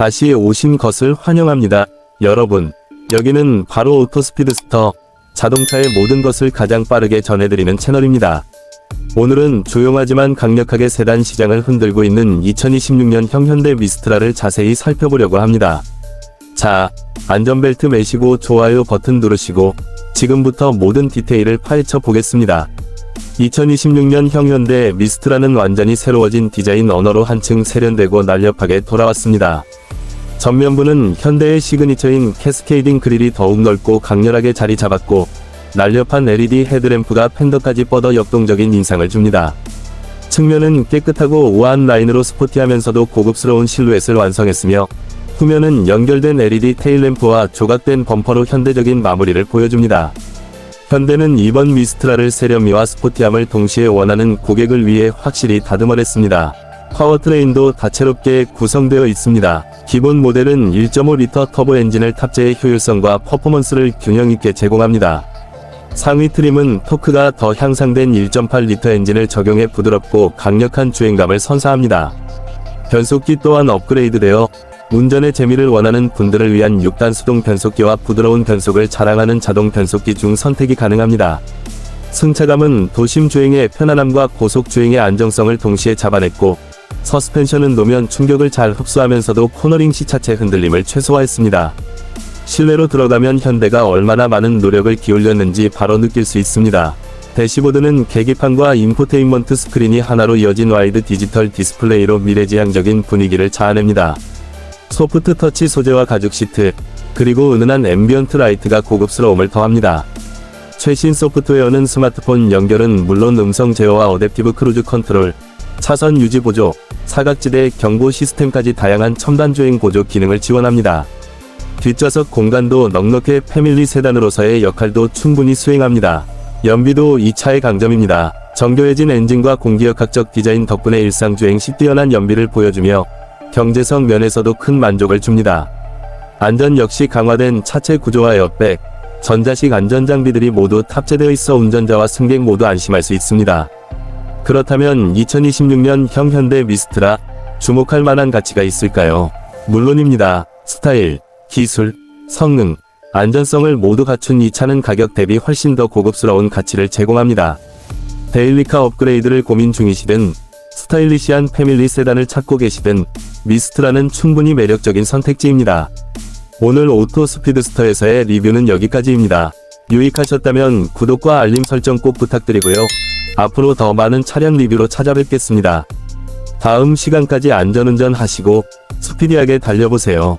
다시 오신 것을 환영합니다. 여러분, 여기는 바로 오토스피드스터, 자동차의 모든 것을 가장 빠르게 전해드리는 채널입니다. 오늘은 조용하지만 강력하게 세단 시장을 흔들고 있는 2026년형 현대 미스트라를 자세히 살펴보려고 합니다. 자, 안전벨트 매시고 좋아요 버튼 누르시고 지금부터 모든 디테일을 파헤쳐 보겠습니다. 2026년 형 현대 미스트라는 완전히 새로워진 디자인 언어로 한층 세련되고 날렵하게 돌아왔습니다. 전면부는 현대의 시그니처인 캐스케이딩 그릴이 더욱 넓고 강렬하게 자리 잡았고 날렵한 LED 헤드램프가 팬더까지 뻗어 역동적인 인상을 줍니다. 측면은 깨끗하고 우아한 라인으로 스포티하면서도 고급스러운 실루엣을 완성했으며 후면은 연결된 LED 테일램프와 조각된 범퍼로 현대적인 마무리를 보여줍니다. 현대는 이번 미스트라를 세련미와 스포티함을 동시에 원하는 고객을 위해 확실히 다듬어냈습니다. 파워트레인도 다채롭게 구성되어 있습니다. 기본 모델은 1.5리터 터보 엔진을 탑재해 효율성과 퍼포먼스를 균형 있게 제공합니다. 상위 트림은 토크가 더 향상된 1.8리터 엔진을 적용해 부드럽고 강력한 주행감을 선사합니다. 변속기 또한 업그레이드되어 운전의 재미를 원하는 분들을 위한 6단 수동 변속기와 부드러운 변속을 자랑하는 자동 변속기 중 선택이 가능합니다. 승차감은 도심 주행의 편안함과 고속 주행의 안정성을 동시에 잡아냈고 서스펜션은 노면 충격을 잘 흡수하면서도 코너링 시 차체 흔들림을 최소화했습니다. 실내로 들어가면 현대가 얼마나 많은 노력을 기울였는지 바로 느낄 수 있습니다. 대시보드는 계기판과 인포테인먼트 스크린이 하나로 이어진 와이드 디지털 디스플레이로 미래지향적인 분위기를 자아냅니다. 소프트 터치 소재와 가죽 시트, 그리고 은은한 앰비언트 라이트가 고급스러움을 더합니다. 최신 소프트웨어는 스마트폰 연결은 물론 음성 제어와 어댑티브 크루즈 컨트롤, 차선 유지 보조, 사각지대 경고 시스템까지 다양한 첨단 주행 보조 기능을 지원합니다. 뒷좌석 공간도 넉넉해 패밀리 세단으로서의 역할도 충분히 수행합니다. 연비도 이 차의 강점입니다. 정교해진 엔진과 공기역학적 디자인 덕분에 일상 주행 시 뛰어난 연비를 보여주며 경제성 면에서도 큰 만족을 줍니다. 안전 역시 강화된 차체 구조와 에어백, 전자식 안전장비들이 모두 탑재되어 있어 운전자와 승객 모두 안심할 수 있습니다. 그렇다면 2026년 형 현대 미스트라 주목할 만한 가치가 있을까요? 물론입니다. 스타일, 기술, 성능, 안전성을 모두 갖춘 이 차는 가격 대비 훨씬 더 고급스러운 가치를 제공합니다. 데일리카 업그레이드를 고민 중이시든 스타일리시한 패밀리 세단을 찾고 계시든 미스트라는 충분히 매력적인 선택지입니다. 오늘 오토 스피드스터에서의 리뷰는 여기까지입니다. 유익하셨다면 구독과 알림 설정 꼭 부탁드리고요. 앞으로 더 많은 차량 리뷰로 찾아뵙겠습니다. 다음 시간까지 안전운전 하시고 스피디하게 달려보세요.